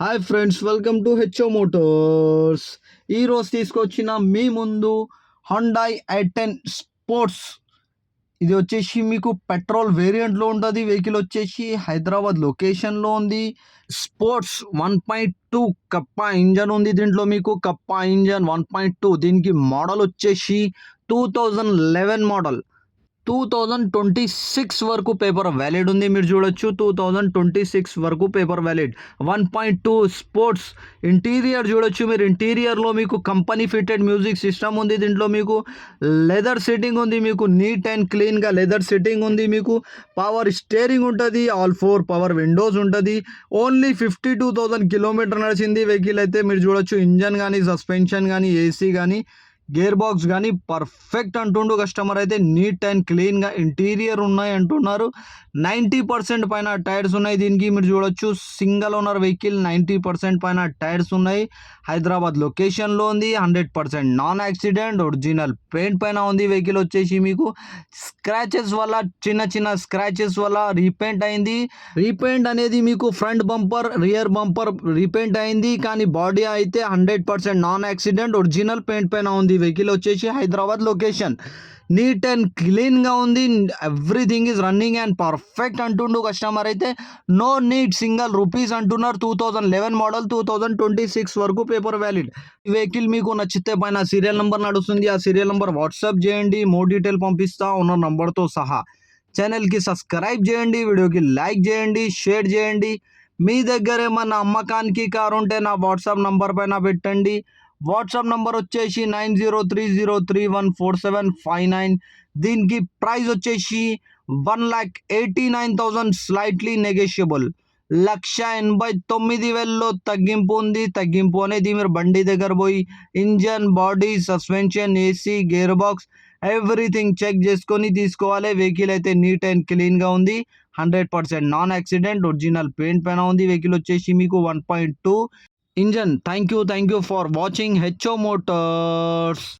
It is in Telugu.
Hi friends welcome to HO motors ఈరోజు తీసుకొచ్చిన మీ ముందు హండాయ్ ఐ టెన్ స్పోర్ట్స్ ఇది వచ్చేసి మీకు పెట్రోల్ వేరియంట్లో ఉంటుంది వెహికల్ వచ్చేసి హైదరాబాద్ లొకేషన్లో ఉంది. Sports one point two kappa engine ఉంది దీంట్లో మీకు kappa engine one point two దీనికి మోడల్ వచ్చేసి two thousand eleven model two thousand twenty six వరకు పేపర్ వ్యాలిడ్ ఉంది మీరు చూడొచ్చు. టూ థౌజండ్ ట్వంటీ సిక్స్ వరకు paper valid one point two sports interior చూడొచ్చు మీరు. ఇంటీరియర్లో మీకు కంపెనీ ఫిటెడ్ మ్యూజిక్ సిస్టమ్ ఉంది దీంట్లో మీకు. లెదర్ సిట్టింగ్ ఉంది మీకు. నీట్ అండ్ క్లీన్గా లెదర్ సిట్టింగ్ ఉంది మీకు. పవర్ స్టేరింగ్ ఉంటుంది. ఆల్ ఫోర్ పవర్ విండోస్ ఉంటుంది. Only fifty two thousand kilometre నడిచింది వెహికల్ అయితే మీరు చూడొచ్చు. ఇంజన్ కానీ సస్పెన్షన్ కానీ ఏసీ కానీ గేర్ బాక్స్ కానీ పర్ఫెక్ట్ అంటుండు కస్టమర్ అయితే నీట్ అండ్ క్లీన్గా ఇంటీరియర్ ఉన్నాయి అంటున్నారు. నైంటీ పర్సెంట్ పైన టైర్స్ ఉన్నాయి దీనికి. మీరు చూడొచ్చు single owner vehicle ninety percent పైన టైర్స్ ఉన్నాయి. హైదరాబాద్ లొకేషన్లో ఉంది hundred percent non accident original paint పైన ఉంది వెహికల్ వచ్చేసి మీకు. స్క్రాచెస్ వల్ల చిన్న చిన్న స్క్రాచెస్ వల్ల రీపెయింట్ అయింది. రీపెయింట్ అనేది మీకు front bumper rear bumper repaint అయింది. కానీ బాడీ అయితే hundred percent non accident original paint పైన ఉంది వెహికల్ వచ్చేసి హైదరాబాద్ లొకేషన్ నీట్ అండ్ క్లీన్గా ఉంది. Everything is running and perfect అంటుండు కస్టమర్ అయితే. నో నీట్ సింగల్ రూపీస్ అంటున్నారు. Two thousand eleven model two thousand twenty six వరకు పేపర్ వ్యాలిడ్ ఈ వెహికల్ మీకు నచ్చితే పైన సీరియల్ నెంబర్ నడుస్తుంది. ఆ సీరియల్ నెంబర్ వాట్సాప్ చేయండి. మోర్ డీటెయిల్ పంపిస్తా. ఉన్న నంబర్తో సహా. ఛానల్కి సబ్స్క్రైబ్ చేయండి. వీడియోకి లైక్ చేయండి. షేర్ చేయండి. మీ దగ్గర ఏమన్నా అమ్మకానికి కారు ఉంటే నా వాట్సాప్ నంబర్ పైన పెట్టండి. వాట్సాప్ నంబర్ వచ్చేసి nine zero three zero three one four seven five nine. దీనికి ప్రైస్ వచ్చేసి one lakh eighty nine thousand slightly negotiable. లక్ష ఎనభై తొమ్మిది వేలలో తగ్గింపు ఉంది. తగ్గింపు అనేది మీరు బండి దగ్గర పోయి engine body suspension AC gear box everything check చేసుకొని తీసుకోవాలి. వెహికల్ అయితే నీట్ అండ్ క్లీన్గా ఉంది. Hundred percent non accident original paint పైన ఉంది. వెహికల్ వచ్చేసి మీకు one point two engine thank you thank you for watching HO motors